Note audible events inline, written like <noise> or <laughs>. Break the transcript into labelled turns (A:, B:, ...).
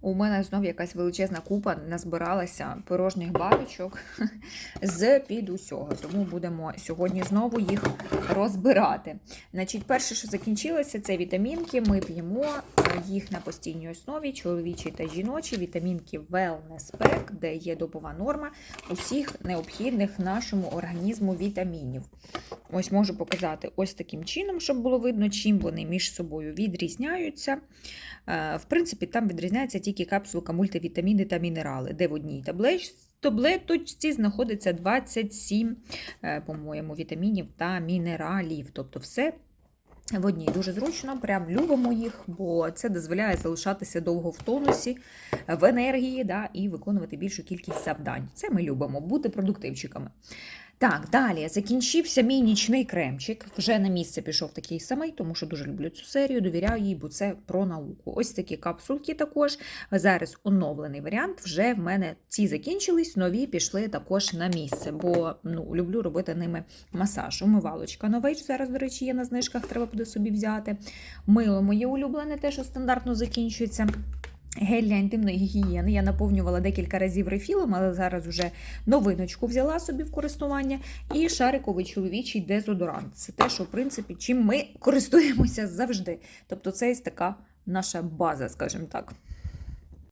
A: У мене знов якась величезна купа назбиралася порожніх баночок <laughs> з під усього. Тому будемо сьогодні знову їх розбирати. Значить, перше, що закінчилося, це вітамінки. Ми п'ємо їх на постійній основі, чоловічі та жіночі. Вітамінки Wellness Pack, де є добова норма усіх необхідних нашому організму вітамінів. Ось можу показати ось таким чином, щоб було видно, чим вони між собою відрізняються. Е, В принципі, там відрізняється тільки капсулка мультивітаміни та мінерали, де в одній таблетці таблеточці знаходиться 27, е, по-моєму, вітамінів та мінералів. Тобто все в одній дуже зручно, прям любимо їх, бо це дозволяє залишатися довго в тонусі, в енергії да, і виконувати більшу кількість завдань. Це ми любимо, бути продуктивчиками. Так, далі закінчився мій нічний кремчик. Вже на місце пішов такий самий, тому що дуже люблю цю серію, довіряю їй, бо це про науку. Ось такі капсулки також. Зараз оновлений варіант. Вже в мене ці закінчились, нові пішли також на місце, бо ну, люблю робити ними масаж. Умивалочка нович зараз, до речі, є на знижках, треба буде собі взяти. Мило моє улюблене, те, що стандартно закінчується. Гель для інтимної гігієни. Я наповнювала декілька разів рефілом, але зараз вже новиночку взяла собі в користування. І шариковий чоловічий дезодорант. Це те, що, в принципі, чим ми користуємося завжди. Тобто, це є така наша база, скажімо так.